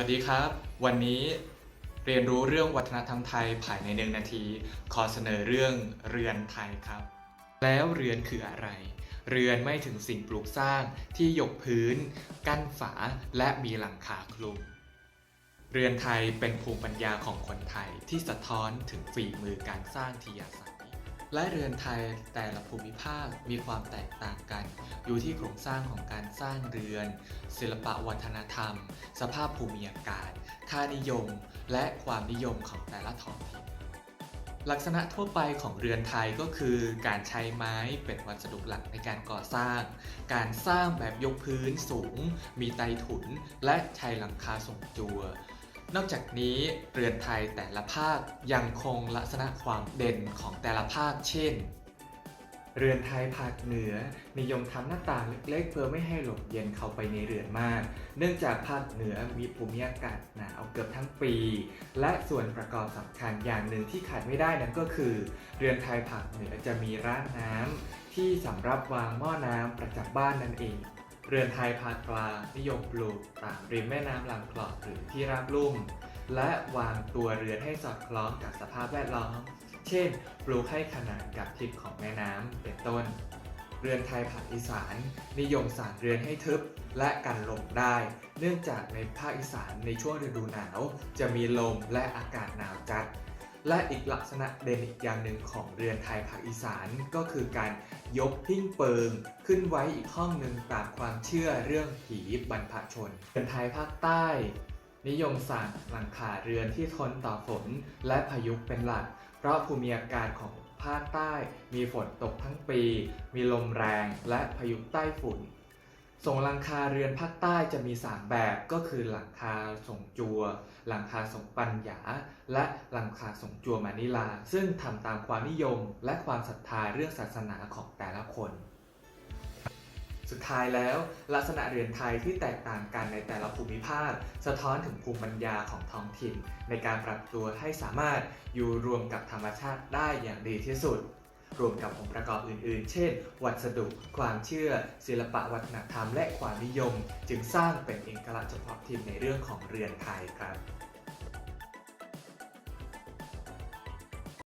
วัสดีครับ วันนี้เรียนรู้เรื่องวัฒนธรรมไทยภายในหนึ่งนาที ขอเสนอเรื่องเรือนไทยครับ แล้วเรือนคืออะไร เรือนไม่ถึงสิ่งปลูกสร้างที่ยกพื้น กั้นฝาและมีหลังคาคลุม เรือนไทยเป็นภูมิปัญญาของคนไทยที่สะท้อนถึงฝีมือการสร้างที่อาศัย และเรือนไทยแต่ละภูมิภาคมีความแตกต่างกัน อยู่ที่โครงสร้างของการสร้างเรือน ศิลปะวัฒนธรรม สภาพภูมิอากาศ ค่านิยม และความนิยมของแต่ละท้องถิ่นลักษณะทั่วไปของเรือนไทยก็คือ การใช้ไม้เป็นวัสดุหลักในการก่อสร้าง การสร้างแบบยกพื้นสูง มีไตถุน และใช้หลังคาส่งจัว นอกจากนี้เรือนไทยแต่ละภาคยังคงลักษณะความเด่นของแต่ละภาคเช่น เรือนไทยภาคเหนือนิยมทำหน้าต่างเล็กๆ เพื่อไม่ให้ลมเย็นเข้าไปในเรือนมาก เนื่องจากภาคเหนือมีภูมิอากาศหนาวเกือบทั้งปี และส่วนประกอบสำคัญอย่างหนึ่งที่ขาดไม่ได้นั่นก็คือ เรือนไทยภาคเหนือจะมีร้านน้ำที่สำหรับวางหม้อน้ำประจำบ้านนั่นเอง เรือนไทยภาคกลางนิยมปลูกตามริมแม่น้ำลำคลองหรือที่ราบลุ่ม และวางตัวเรือนให้สอดคล้องกับสภาพแวดล้อม เช่น ปลูกให้ขนานกับทิศของแม่น้ำเป็นต้น เรือนไทยภาคอีสาน นิยมสร้างเรือนให้ทึบและกันลมได้ เนื่องจากในภาคอีสานในช่วงฤดูหนาว จะมีลมและอากาศหนาวจัด และอีกลักษณะเด่นอีกอย่างหนึ่งของเรือนไทยภาคอีสานก็คือการยกพิ้งเปิง ขึ้นไว้อีกห้องหนึ่งตามความเชื่อเรื่องผีบรรพชนเรือนไทยภาคใต้ นิยมสร้างหลังคาเรือนที่ทนต่อฝนและพายุเป็นหลัก เพราะภูมิอากาศของภาคใต้มีฝนตกทั้งปี มีลมแรงและพายุใต้ฝุ่น ส่งหลังคาเรือนภาคใต้จะมี 3 แบบก็คือหลังคาส่งจัว หลังคาส่งปัญญา และหลังคาส่งจัวมานิลา ซึ่งทำตามความนิยมและความศรัทธาเรื่องศาสนาของแต่ละคน สุดท้ายแล้ว ลักษณะเรือนไทยที่แตกต่างกันในแต่ละภูมิภาค สะท้อนถึงภูมิปัญญาของท้องถิ่น ในการปรับตัวให้สามารถอยู่รวมกับธรรมชาติได้อย่างดีที่สุด รวมกับองค์ประกอบอื่นๆ เช่น วัสดุ ความเชื่อ ศิลปะวัฒนธรรม และความนิยม จึงสร้างเป็นเอกลักษณ์เฉพาะถิ่นในเรื่องของเรือนไทยครับ